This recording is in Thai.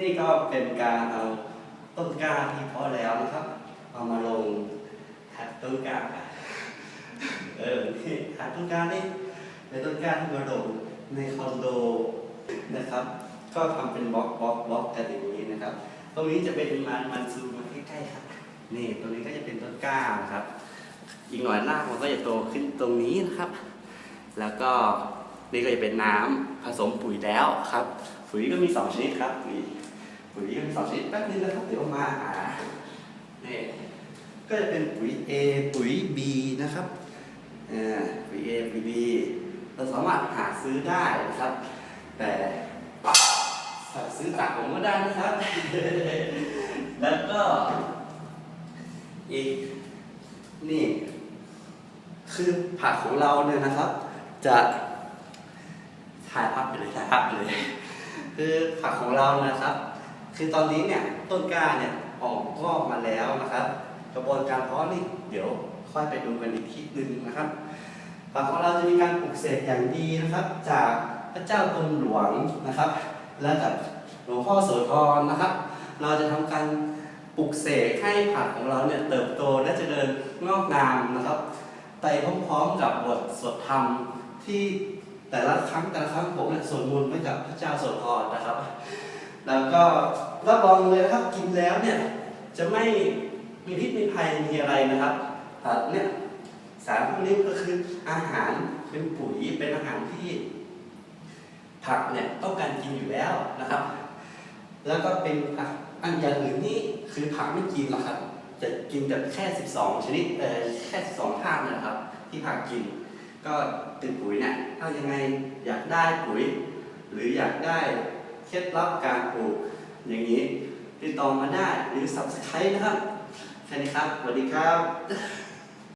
นี่ก็เป็นการเอาต้นกล้าที่เพาะแล้วนะครับ เอามาลงหัดต้นกล้าเออนี่หัดต้นกล้านี่เป็นต้นกล้าที่มาลงในคอนโดนะครับ ก็ทำเป็นบล็อกบล็อกบล็อกกันอย่างนี้นะครับ ตรงนี้จะเป็นมันมันซูมมาใกล้ๆครับนี่ตรงนี้ก็จะเป็นต้นกล้านะครับ อีกหน่อยรากมันก็จะโตขึ้นตรงนี้นะครับ แล้วก็ นี่ก็จะเป็นน้ำผสมปุ๋ยแล้วครับ ปุ๋ยก็มีสองชนิดครับปุ๋ยปุ๋ยก็มีสองชนิดแป๊บนึงนะครับเดี๋ยวมาหานี่ก็จะเป็นปุ๋ย A ปุ๋ย B นะครับอ่าปุ๋ย A ปุ๋ย B เราสามารถหาซื้อได้นะครับ แต่สั่งซื้อจากผมก็ได้นะครับ แล้วก็อีกนี่คือผักของเราเนี่ยนะครับ จะ ถ่ายภาพไปเลยถ่ายภาพไปเลย คือผักของเรานะครับ คือตอนนี้เนี่ยต้นกล้าเนี่ยออกงอกมาแล้วนะครับ กระบวนการเพาะนี่เดี๋ยวค่อยไปดูกันอีกทีหนึ่งนะครับผักของเราจะมีการปลูกเสกอย่างดีนะครับ จากพระเจ้ากรมหลวงนะครับ และจากหลวงพ่อโสธรนะครับ เราจะทำการปลูกเสกให้ผักของเราเนี่ยเติบโตและเจริญงอกงามนะครับ ไปพร้อมๆกับบทสวดธรรมที่ แต่ละครั้งแต่ละครั้งผมเนี่ยสวดมนต์ไปกับพระเจ้าโสธรนะครับ แล้วก็รับรองเลยนะครับกินแล้วเนี่ยจะไม่มีพิษมีภัยมีอะไรนะครับแต่เนี่ยสารพวกนี้ก็คืออาหารเป็นปุ๋ยเป็นอาหารที่ ผักเนี่ยต้องการกินอยู่แล้วนะครับ แล้วก็เป็นอันอย่างอื่นนี่คือผักไม่กินหรอกครับ จะกินแต่แค่ 12 ชนิดเออแค่ 12 ธาตุเนนะครับ ที่ผักกิน ก็ติดปุ๋ยเนี่ยถ้ายังไงอยากได้ปุ๋ย หรืออยากได้เคล็ดลับการปลูกอย่างนี้ติดต่อมาได้หรือ subscribe นะครับแค่นี้ครับสวัสดีครับ